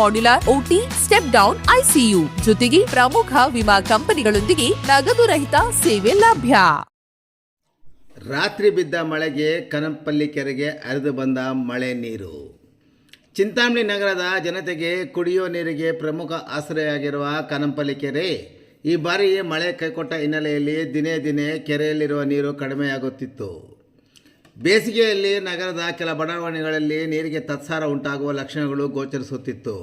modular OT step down ICU ಜೊತೆಗೆ ಪ್ರಮುಖ ವಿಮಾ ಕಂಪನಿಗಳೊಂದಿಗೆ ನಗದು ರಹಿತ ಸೇವೆ ಲಭ್ಯ. ರಾತ್ರಿ ಬಿದ್ದ ಮಳೆಗೆ ಕನಂಪಲ್ಲಿ ಕೆರೆಗೆ ಹರಿದು ಬಂದ ಮಳೆ ನೀರು. ಚಿಂತಾಮಣಿ ನಗರದ ಜನತೆಗೆ ಕುಡಿಯುವ ನೀರಿಗೆ ಪ್ರಮುಖ ಆಶ್ರಯವಾಗಿರುವ ಕನಂಪಲ್ಲಿ ಕೆರೆ. ಈ ಬಾರಿ ಮಳೆ ಕೈಕೊಟ್ಟ ಹಿನ್ನೆಲೆಯಲ್ಲಿ ದಿನೇ ದಿನೇ ಕೆರೆಯಲ್ಲಿರುವ ನೀರು ಕಡಿಮೆಯಾಗುತ್ತಿತ್ತು. ಬೇಸಿಗೆಯಲ್ಲಿ ನಗರದ ಕೆಲ ಬಡಾವಣೆಗಳಲ್ಲಿ ನೀರಿಗೆ ತತ್ಸಾರ ಉಂಟಾಗುವ ಲಕ್ಷಣಗಳು ಗೋಚರಿಸುತ್ತಿತ್ತು.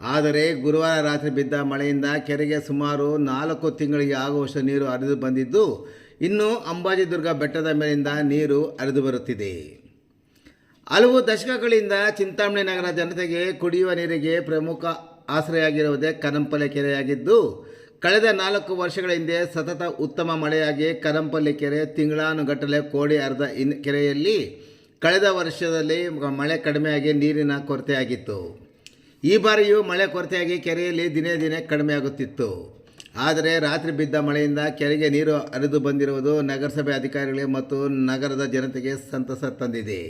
ಆದರೆ ಗುರುವಾರ ರಾತ್ರಿ ಬಿದ್ದ ಮಳೆಯಿಂದ ಕೆರೆಗೆ ಸುಮಾರು ನಾಲ್ಕು ತಿಂಗಳಿಗೆ ಆಗುವಷ್ಟು ನೀರು ಹರಿದು ಬಂದಿದ್ದು, ಇನ್ನು ಅಂಬಾಜಿದುರ್ಗ ಬೆಟ್ಟದ ಮೇಲಿಂದ ನೀರು ಹರಿದು ಬರುತ್ತಿದೆ. ಹಲವು ದಶಕಗಳಿಂದ ಚಿಂತಾಮಣಿ ನಗರ ಜನತೆಗೆ ಕುಡಿಯುವ ನೀರಿಗೆ ಪ್ರಮುಖ ಆಶ್ರಯಾಗಿರುವುದೇ ಕನಂಪಲೆ ಕೆರೆಯಾಗಿದ್ದು ಕಳೆದ ನಾಲ್ಕು ವರ್ಷಗಳ ಹಿಂದೆ ಸತತ ಉತ್ತಮ ಮಳೆಯಾಗಿ ಕರಂಪಲ್ಲಿ ಕೆರೆ, ತಿಂಗಳಾನುಗಟ್ಟಲೆ ಕೋಡಿ ಅರ್ಧ ಇನ್ ಕೆರೆಯಲ್ಲಿ ಕಳೆದ ವರ್ಷದಲ್ಲಿ ಮಳೆ ಕಡಿಮೆಯಾಗಿ ನೀರಿನ ಕೊರತೆಯಾಗಿತ್ತು. ಈ ಬಾರಿಯೂ ಮಳೆ ಕೊರತೆಯಾಗಿ ಕೆರೆಯಲ್ಲಿ ದಿನೇ ದಿನೇ ಕಡಿಮೆಯಾಗುತ್ತಿತ್ತು. ಆದರೆ ರಾತ್ರಿ ಬಿದ್ದ ಮಳೆಯಿಂದ ಕೆರೆಗೆ ನೀರು ಹರಿದು ಬಂದಿರುವುದು ನಗರಸಭೆ ಅಧಿಕಾರಿಗಳಿಗೆ ಮತ್ತು ನಗರದ ಜನತೆಗೆ ಸಂತಸ ತಂದಿದೆ.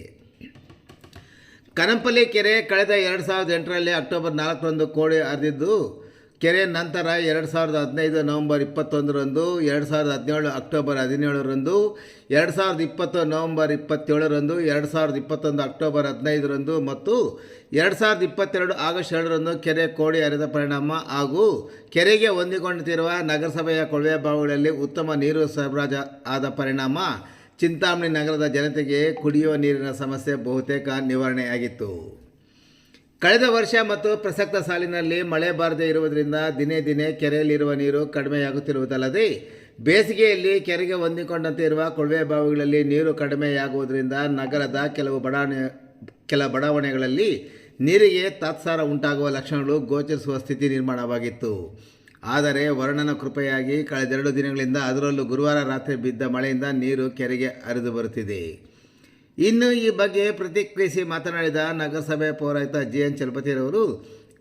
ಕನಂಪಲ್ಲಿ ಕೆರೆ ಕಳೆದ ಎರಡು ಸಾವಿರದ ಎಂಟರಲ್ಲಿ ಅಕ್ಟೋಬರ್ ನಾಲ್ಕರಂದು ಕೋಡಿ ಹರಿದಿದ್ದು ಕೆರೆ ನಂತರ ಎರಡು ಸಾವಿರದ ಹದಿನೈದು ನವಂಬರ್ ಇಪ್ಪತ್ತೊಂದರಂದು, ಎರಡು ಸಾವಿರದ ಹದಿನೇಳು ಅಕ್ಟೋಬರ್ ಹದಿನೇಳರಂದು, ಎರಡು ಸಾವಿರದ ಇಪ್ಪತ್ತು ನವಂಬರ್ ಇಪ್ಪತ್ತೇಳರಂದು, ಎರಡು ಸಾವಿರದ ಇಪ್ಪತ್ತೊಂದು ಅಕ್ಟೋಬರ್ ಹದಿನೈದರಂದು ಮತ್ತು ಎರಡು ಸಾವಿರದ ಇಪ್ಪತ್ತೆರಡು ಆಗಸ್ಟ್ ಎರಡರಂದು ಕೆರೆ ಕೋಡಿ ಹರಿದ ಪರಿಣಾಮ ಹಾಗೂ ಕೆರೆಗೆ ಹೊಂದಿಕೊಂಡಿರುವ ನಗರಸಭೆಯ ಕೊಳವೆ ಬಾವಿಗಳಲ್ಲಿ ಉತ್ತಮ ನೀರು ಸರಬರಾಜು ಆದ ಪರಿಣಾಮ ಚಿಂತಾಮಣಿ ನಗರದ ಜನತೆಗೆ ಕುಡಿಯುವ ನೀರಿನ ಸಮಸ್ಯೆ ಬಹುತೇಕ ನಿವಾರಣೆಯಾಗಿತ್ತು. ಕಳೆದ ವರ್ಷ ಮತ್ತು ಪ್ರಸಕ್ತ ಸಾಲಿನಲ್ಲಿ ಮಳೆ ಬಾರದೇ ಇರುವುದರಿಂದ ದಿನೇ ದಿನೇ ಕೆರೆಯಲ್ಲಿರುವ ನೀರು ಕಡಿಮೆಯಾಗುತ್ತಿರುವುದಲ್ಲದೆ, ಬೇಸಿಗೆಯಲ್ಲಿ ಕೆರೆಗೆ ಹೊಂದಿಕೊಂಡಂತೆ ಇರುವ ಕೊಳವೆ ಬಾವಿಗಳಲ್ಲಿ ನೀರು ಕಡಿಮೆಯಾಗುವುದರಿಂದ ನಗರದ ಕೆಲವು ಬಡಾವಣೆ, ಕೆಲ ಬಡಾವಣೆಗಳಲ್ಲಿ ನೀರಿಗೆ ತಾತ್ಸಾರ ಉಂಟಾಗುವ ಲಕ್ಷಣಗಳು ಗೋಚರಿಸುವ ಸ್ಥಿತಿ ನಿರ್ಮಾಣವಾಗಿತ್ತು. ಆದರೆ ವರ್ಣನ ಕೃಪೆಯಾಗಿ ಕಳೆದೆರಡು ದಿನಗಳಿಂದ ಅದರಲ್ಲೂ ಗುರುವಾರ ರಾತ್ರಿ ಬಿದ್ದ ಮಳೆಯಿಂದ ನೀರು ಕೆರೆಗೆ ಹರಿದು ಬರುತ್ತಿದೆ. ಇನ್ನು ಈ ಬಗ್ಗೆ ಪ್ರತಿಕ್ರಿಯಿಸಿ ಮಾತನಾಡಿದ ನಗರಸಭೆ ಪೌರಾಯುಕ್ತ ಜಿ ಎನ್ ಚಲಪತಿರವರು,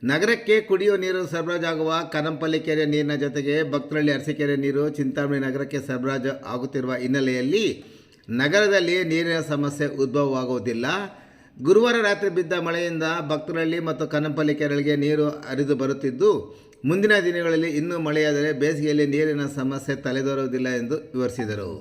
ನಗರಕ್ಕೆ ಕುಡಿಯುವ ನೀರು ಸರಬರಾಜಾಗುವ ಕನಂಪಲ್ಲಿ ಕೆರೆ ನೀರಿನ ಜೊತೆಗೆ ಭಕ್ತರಳ್ಳಿ ಅರಸಿಕೆರೆ ನೀರು ಚಿಂತಾಮಣಿ ನಗರಕ್ಕೆ ಸರಬರಾಜು ಆಗುತ್ತಿರುವ ಹಿನ್ನೆಲೆಯಲ್ಲಿ ನಗರದಲ್ಲಿ ನೀರಿನ ಸಮಸ್ಯೆ ಉದ್ಭವವಾಗುವುದಿಲ್ಲ. ಗುರುವಾರ ರಾತ್ರಿ ಬಿದ್ದ ಮಳೆಯಿಂದ ಭಕ್ತರಳ್ಳಿ ಮತ್ತು ಕನಂಪಲ್ಲಿ ಕೆರೆಗಳಿಗೆ ನೀರು ಹರಿದು ಬರುತ್ತಿದ್ದು, ಮುಂದಿನ ದಿನಗಳಲ್ಲಿ ಇನ್ನೂ ಮಳೆಯಾದರೆ ಬೇಸಿಗೆಯಲ್ಲಿ ನೀರಿನ ಸಮಸ್ಯೆ ತಲೆದೋರುವುದಿಲ್ಲ ಎಂದು ವಿವರಿಸಿದರು.